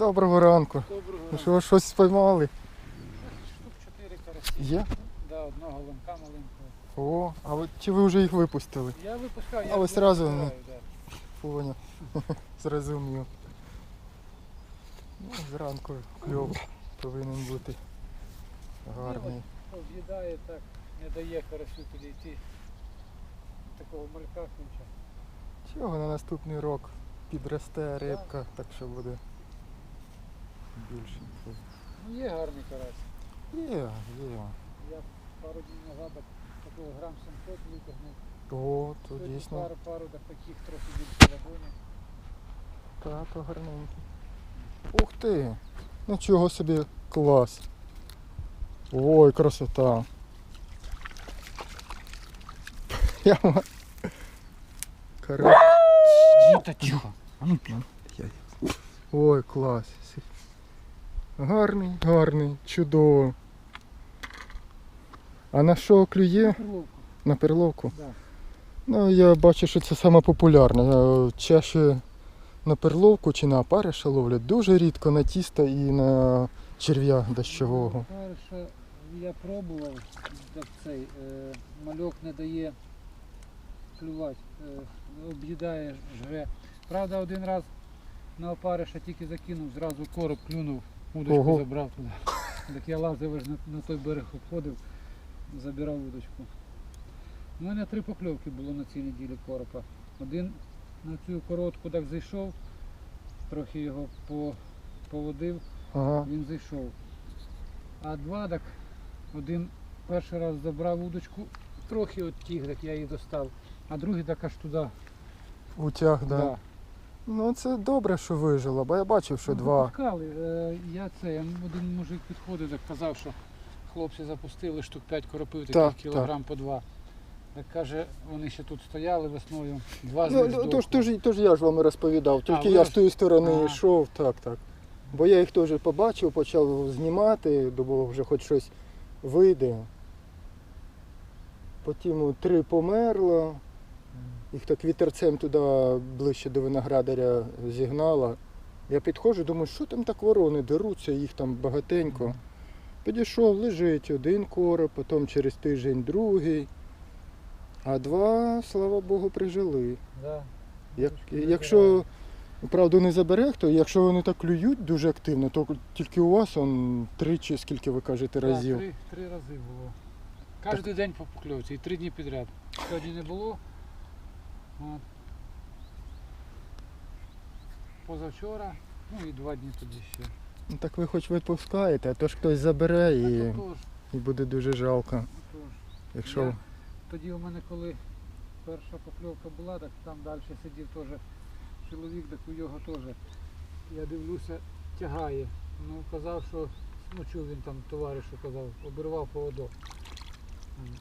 Доброго ранку. Доброго Ну що, щось спіймали? Штук 4 карасі. Є? Да, одного ломка маленького. О, а ви, чи ви вже їх випустили? Я випускаю, А я ви їх зразу, випускаю, да. Поняв. Зрозумів. Ну, зранку кльов повинен бути гарний. Об'їдає так, не дає карасю підійти. Такого малька куча. Чого на наступний рік підросте рибка, так що буде більше. Ну є гарний карась. Є, є. Я пару днів назад так такого грам 700 витягнув. О, то Сьогодні дійсно. пару, пару так таких трохи більше ладоні. Так, то гарненький. Ух ти! Нічого собі клас. Ой, красота. Прямо. Кара... Діта тихо. А ну Ой, клас. Гарний, гарний, чудово. А на що клює? На Перловку. На перловку? Да. Ну, я бачу, що це саме популярне. Е, Чаще на перловку чи на опариша ловлять. Дуже рідко на тісто і на черв'я дощового. Перше, я пробував, так цей е, мальок не дає клювати, е, об'їдає, жре. Правда, один раз на опариша тільки закинув, зразу короб клюнув, удочку Ого. забрав туди. Так я лазив аж на, на той берег обходив, забирав удочку. У мене три покльовки було на цій неділі коропа. Один на цю коротку так зайшов, трохи його по, поводив, Ага. він зайшов. А два так один перший раз забрав удочку, трохи от тігрик я її достав, а другий так аж туди. Утяг, да. Да. Ну це добре, що вижило, бо я бачив, що Ну, два. Випускали. Е, Я це, один мужик підходив, так казав, що хлопці запустили штук 5 коропив, таких Так, кілограм по два. Так каже, вони ще тут стояли весною, два з Ну, них ну, здохло. тож, тож, тож я ж вам і розповідав, тільки ви я ж- з тої сторони Ага. йшов, так, так. Бо я їх теж побачив, почав знімати, думав, вже хоч щось вийде. Потім три померло, їх так вітерцем туди ближче до виноградаря зігнало. Я підходжу, думаю, що там так ворони деруться, їх там багатенько. Підійшов, лежить один короб, потім через тиждень другий. А два, слава Богу, прижили. Да. Як, якщо правду не забере, то якщо вони так клюють дуже активно, то тільки у вас он тричі, скільки ви кажете, Да, разів. Три, три рази було. Кожен день по покльовці і три дні підряд. Сьогодні не було. От. Позавчора, ну і два дні тоді ще. Ну, так ви хоч відпускаєте, а то ж хтось забере і, і буде дуже жалко. Якщо Я- Тоді у мене коли перша покльовка була, так там далі сидів теж чоловік, так у його теж. Я дивлюся, тягає. Ну казав, що ну чув він там товаришу казав, обірвав поводок. М.